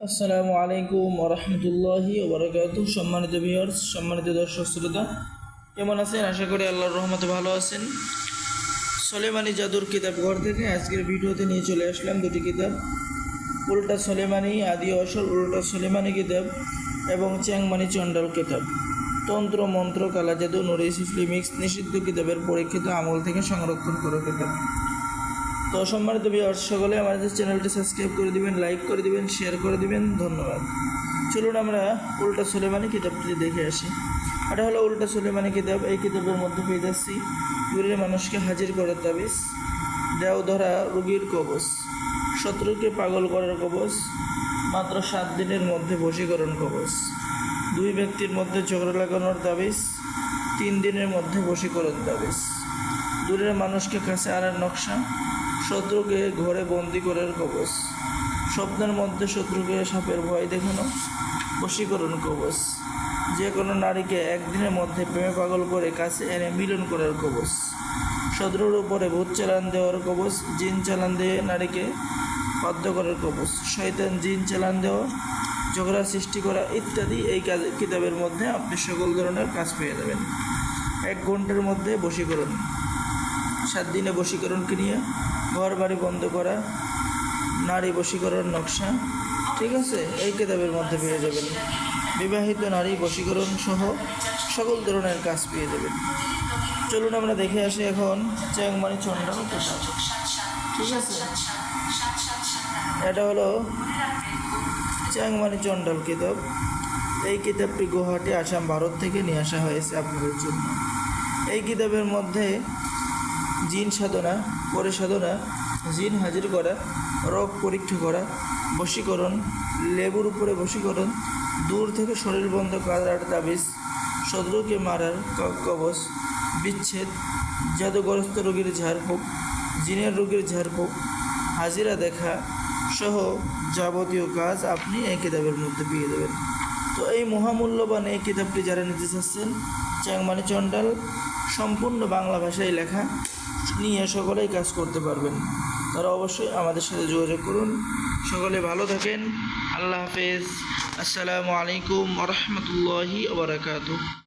আসসালামু আলাইকুম রহমতুল্লাহি ওবরাকাত সম্মানিত ভিউয়ার্স সম্মানিত দর্শক, শ্রোতা, কেমন আছেন? আশা করি আল্লাহর রহমতে ভালো আছেন। সলেমানি জাদুর কিতাব ঘর থেকে আজকের ভিডিওতে নিয়ে চলে আসলাম দুটি কিতাব। উল্টা সলেমানি, আদি অসল, উল্টা সলেমানি কিতাব এবং চ্যাংমানি চণ্ডাল কিতাব। তন্ত্র, মন্ত্র, কালা জাদু, নুরি সিফলি নিষিদ্ধ কিতাবের পরীক্ষিত আমল থেকে সংরক্ষণ করা কিতাব। তো সম্মানিত ভিউয়ার্স সকলে আমাদের চ্যানেলটি সাবস্ক্রাইব করে দিবেন লাইক করে দিবেন শেয়ার করে দিবেন, ধন্যবাদ। চলুন আমরা উল্টা সুলেমানি কিতাবটি দেখে আসি। এটা হলো উল্টা সুলেমানি কিতাব। এই কিতাবের মধ্যে পেয়ে যাচ্ছি দূরের মানুষকে হাজির করার তাবিজ, দেও ধরা রোগীর কবচ, শত্রুকে পাগল করার কবচ, মাত্র সাত দিনের মধ্যে বশীকরণ কবচ, দুই ব্যক্তির মধ্যে ঝগড়া লাগানোর তাবিজ, তিন দিনের মধ্যে বশীকরণ তাবিজ। দূরের মানুষকে কাছে আনার নকশা শত্রুকে ঘরে বন্দি করার কবচ স্বপ্নের মধ্যে শত্রুকে সাপের ভয় দেখানো বশীকরণ কবচ যে কোনো নারীকে একদিনের মধ্যে প্রেমে পাগল করে কাছে এনে মিলন করার কবচ শত্রুর উপরে ভূত চালান দেওয়ার কবচ জিন চালান দিয়ে নারীকে বাধ্য করার কবচ শয়তান জিন চালান দেওয়া ঝগড়া সৃষ্টি করা ইত্যাদি এই কাজ কিতাবের মধ্যে আপনি সকল ধরনের কাজ পেয়ে যাবেন। এক ঘণ্টার মধ্যে বশীকরণ। সাত দিনে বশীকরণকে নিয়ে ঘর বাড়ি বন্ধ করা, নারী বশীকরণ নকশা, ঠিক আছে? এই কিতাবের মধ্যে পেয়ে যাবেন। বিবাহিত নারী বশীকরণ সহ সকল ধরনের কাজ পেয়ে যাবেন। চলুন আমরা দেখে আসি এখন চ্যাংমারি চন্ডাল কিতাব। ঠিক আছে? এটা হলো চ্যাংমারি চন্ডাল কিতাব। এই কিতাবটি গুয়াহাটি, আসাম, ভারত থেকে নিয়ে আসা হয়েছে আপনাদের জন্য। এই কিতাবের মধ্যে জিন সাধনা, পরে সাধনা, জিন হাজির করা রোগ পরীক্ষা করা, বশীকরণ, লেবুর উপরে বশীকরণ, দূর থেকে শরীর বন্ধ করার তাবিজ, শত্রুকে মারার কবচ, বিচ্ছেদ, জাদুগ্রস্ত রোগীর ঝাড়ফুঁক, জিনের রোগীর ঝাড়ফুঁক, হাজিরা দেখা সহ যাবতীয় কাজ আপনি এই কিতাবের মধ্যে পেয়ে দেবেন তো এই মহামূল্যবান এই কিতাবটি যারা নিতে চাচ্ছেন চ্যাংমানি চন্ডাল সম্পূর্ণ বাংলা ভাষায় লেখা, নিয়ে সকলেই কাজ করতে পারবেন। তারা অবশ্যই আমাদের সাথে যোগাযোগ করুন। সকলে ভালো থাকেন। আল্লাহ হাফেজ। আসসালামু আলাইকুম রহমতুল্লাহি ওবরাকাতু